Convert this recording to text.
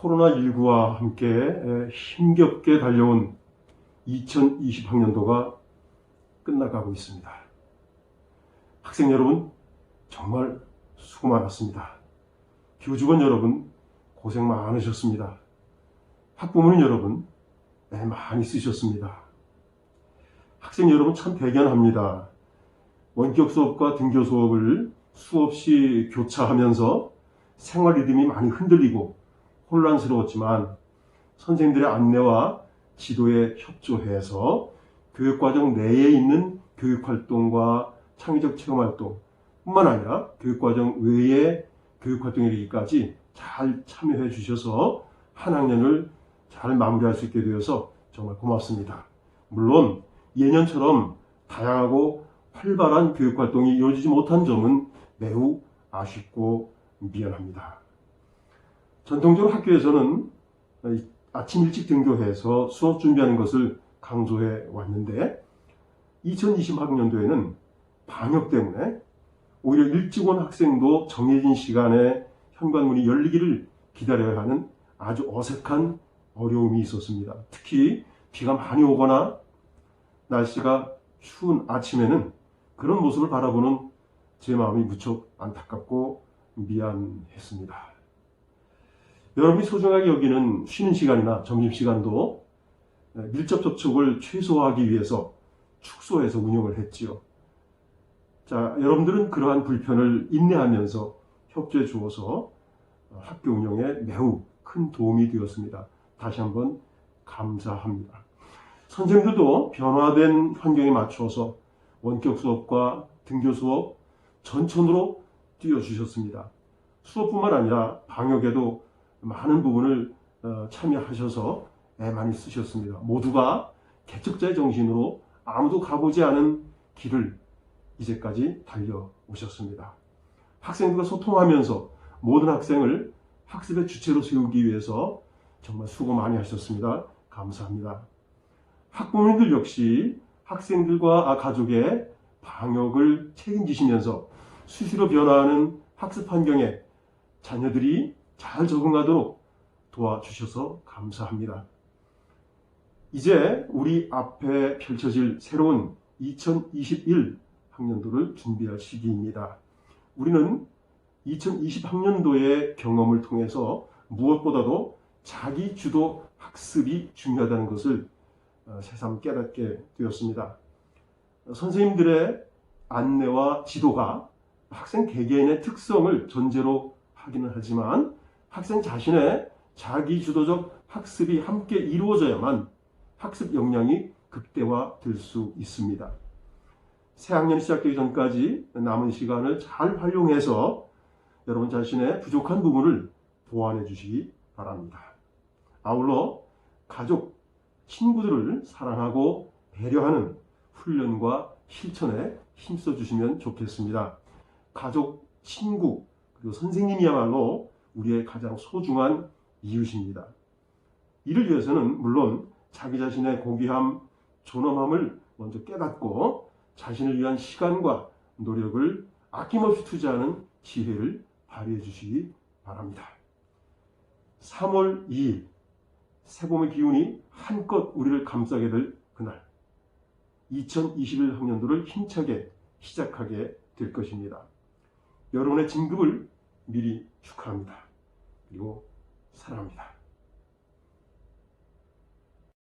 코로나19와 함께 에, 힘겹게 달려온 2020학년도가 끝나가고 있습니다. 학생 여러분, 정말 수고 많았습니다. 교직원 여러분, 고생 많으셨습니다. 학부모님 여러분, 애 많이 쓰셨습니다. 학생 여러분 참 대견합니다. 원격 수업과 등교 수업을 수없이 교차하면서 생활 리듬이 많이 흔들리고 혼란스러웠지만 선생님들의 안내와 지도에 협조해서 교육과정 내에 있는 교육활동과 창의적 체험활동 뿐만 아니라 교육과정 외의 교육활동에 이르기까지 잘 참여해 주셔서 한 학년을 잘 마무리할 수 있게 되어서 정말 고맙습니다. 물론 예년처럼 다양하고 활발한 교육활동이 이루어지지 못한 점은 매우 아쉽고 미안합니다. 전통적으로 학교에서는 아침 일찍 등교해서 수업 준비하는 것을 강조해 왔는데 2020학년도에는 방역 때문에 오히려 일찍 온 학생도 정해진 시간에 현관문이 열리기를 기다려야 하는 아주 어색한 어려움이 있었습니다. 특히 비가 많이 오거나 날씨가 추운 아침에는 그런 모습을 바라보는 제 마음이 무척 안타깝고 미안했습니다. 여러분이 소중하게 여기는 쉬는 시간이나 점심시간도 밀접 접촉을 최소화하기 위해서 축소해서 운영을 했지요. 자, 여러분들은 그러한 불편을 인내하면서 협조해 주어서 학교 운영에 매우 큰 도움이 되었습니다. 다시 한번 감사합니다. 선생님들도 변화된 환경에 맞춰서 원격 수업과 등교 수업 전천으로 뛰어주셨습니다. 수업뿐만 아니라 방역에도 많은 부분을 어, 참여하셔서 애 많이 쓰셨습니다. 모두가 개척자의 정신으로 아무도 가보지 않은 길을 이제까지 달려오셨습니다. 학생들과 소통하면서 모든 학생을 학습의 주체로 세우기 위해서 정말 수고 많이 하셨습니다. 감사합니다. 학부모님들 역시 학생들과 가족의 방역을 책임지시면서 수시로 변화하는 학습 환경에 자녀들이 잘 적응하도록 도와주셔서 감사합니다. 이제 우리 앞에 펼쳐질 새로운 2021 학년도를 준비할 시기입니다. 우리는 2020 학년도의 경험을 통해서 무엇보다도 자기 주도 학습이 중요하다는 것을 어, 새삼 깨닫게 되었습니다. 선생님들의 안내와 지도가 학생 개개인의 특성을 전제로 하기는 하지만 학생 자신의 자기 주도적 학습이 함께 이루어져야만 학습 역량이 극대화될 수 있습니다. 새 학년이 시작되기 전까지 남은 시간을 잘 활용해서 여러분 자신의 부족한 부분을 보완해 주시기 바랍니다. 아울러 가족, 친구들을 사랑하고 배려하는 훈련과 실천에 힘써 주시면 좋겠습니다. 가족, 친구, 그리고 선생님이야말로 우리의 가장 소중한 이웃입니다. 이를 위해서는 물론 자기 자신의 고귀함, 존엄함을 먼저 깨닫고 자신을 위한 시간과 노력을 아낌없이 투자하는 지혜를 발휘해 주시기 바랍니다. 3월 2일 새봄의 기운이 한껏 우리를 감싸게 될 그날 2021 학년도를 힘차게 시작하게 될 것입니다. 여러분의 진급을 미리 축하합니다. 그리고 사랑합니다.